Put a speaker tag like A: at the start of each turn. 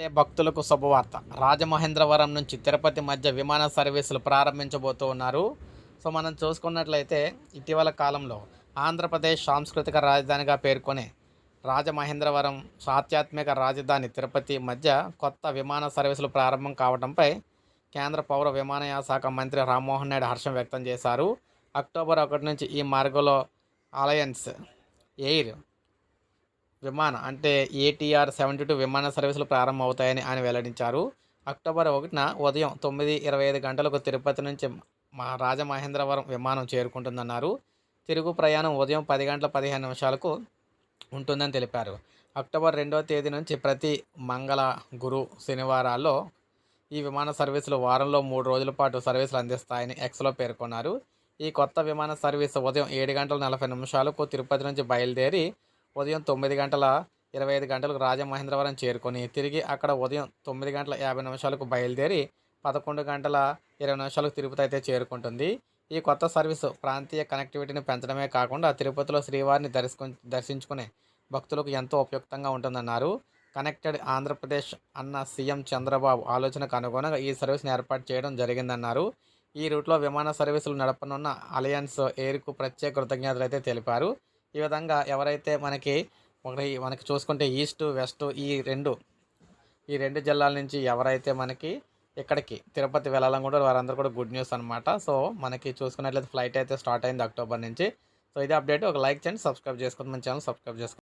A: వెళ్ళే భక్తులకు శుభవార్త. రాజమహేంద్రవరం నుంచి తిరుపతి మధ్య విమాన సర్వీసులు ప్రారంభించబోతూ ఉన్నారు. సో మనం చూసుకున్నట్లయితే ఇటీవల కాలంలో ఆంధ్రప్రదేశ్ సాంస్కృతిక రాజధానిగా పేర్కొనే రాజమహేంద్రవరం ఆధ్యాత్మిక రాజధాని తిరుపతి మధ్య కొత్త విమాన సర్వీసులు ప్రారంభం కావడంపై కేంద్ర పౌర విమానయాన శాఖ మంత్రి రామ్మోహన్ నాయుడు హర్షం వ్యక్తం చేశారు. అక్టోబర్ ఒకటి నుంచి ఈ మార్గంలో అలయన్స్ ఎయిర్ విమాన అంటే ఏటీఆర్ సెవెంటీ టూ విమాన సర్వీసులు ప్రారంభమవుతాయని ఆయన వెల్లడించారు. అక్టోబర్ ఒకటిన ఉదయం తొమ్మిది ఇరవై ఐదు గంటలకు తిరుపతి నుంచి మా రాజమహేంద్రవరం విమానం చేరుకుంటుందన్నారు. తిరుగు ప్రయాణం ఉదయం పది గంటల పదిహేను నిమిషాలకు ఉంటుందని తెలిపారు. అక్టోబర్ రెండవ తేదీ నుంచి ప్రతి మంగళ గురు శనివారాల్లో ఈ విమాన సర్వీసులు వారంలో మూడు రోజుల పాటు సర్వీసులు అందిస్తాయని ఎక్స్లో పేర్కొన్నారు. ఈ కొత్త విమాన సర్వీసు ఉదయం ఏడు గంటల నలభై నిమిషాలకు తిరుపతి నుంచి బయలుదేరి ఉదయం తొమ్మిది గంటల ఇరవై ఐదు గంటలకు రాజమహేంద్రవరం చేరుకొని తిరిగి అక్కడ ఉదయం తొమ్మిది గంటల యాభై నిమిషాలకు బయలుదేరి పదకొండు గంటల ఇరవై నిమిషాలకు తిరుపతి అయితే చేరుకుంటుంది. ఈ కొత్త సర్వీసు ప్రాంతీయ కనెక్టివిటీని పెంచడమే కాకుండా తిరుపతిలో శ్రీవారిని దర్శకు దర్శించుకునే భక్తులకు ఎంతో ఉపయుక్తంగా ఉంటుందన్నారు. కనెక్టెడ్ ఆంధ్రప్రదేశ్ అన్న సీఎం చంద్రబాబు ఆలోచనకు అనుగుణంగా ఈ సర్వీస్ని ఏర్పాటు చేయడం జరిగిందన్నారు. ఈ రూట్లో విమాన సర్వీసులు నడపనున్న అలయన్స్ ఎయిర్కు ప్రత్యేక కృతజ్ఞతలు అయితే తెలిపారు. ఈ విధంగా ఎవరైతే మనకి ఒకటి మనకి చూసుకుంటే ఈస్ట్ వెస్ట్ ఈ రెండు ఈ రెండు జిల్లాల నుంచి ఎవరైతే మనకి ఇక్కడికి తిరుపతి వెళ్ళాలనుకుంటారో వారందరూ కూడా గుడ్ న్యూస్ అనమాట సో మనకి చూసుకున్నట్లయితే ఫ్లైట్ అయితే స్టార్ట్ అయింది అక్టోబర్ నుంచి. సో ఇదే అప్డేట్ ఒక లైక్ చేయండి సబ్స్క్రైబ్ చేసుకుని మన ఛానల్ సబ్స్క్రైబ్ చేసుకోండి.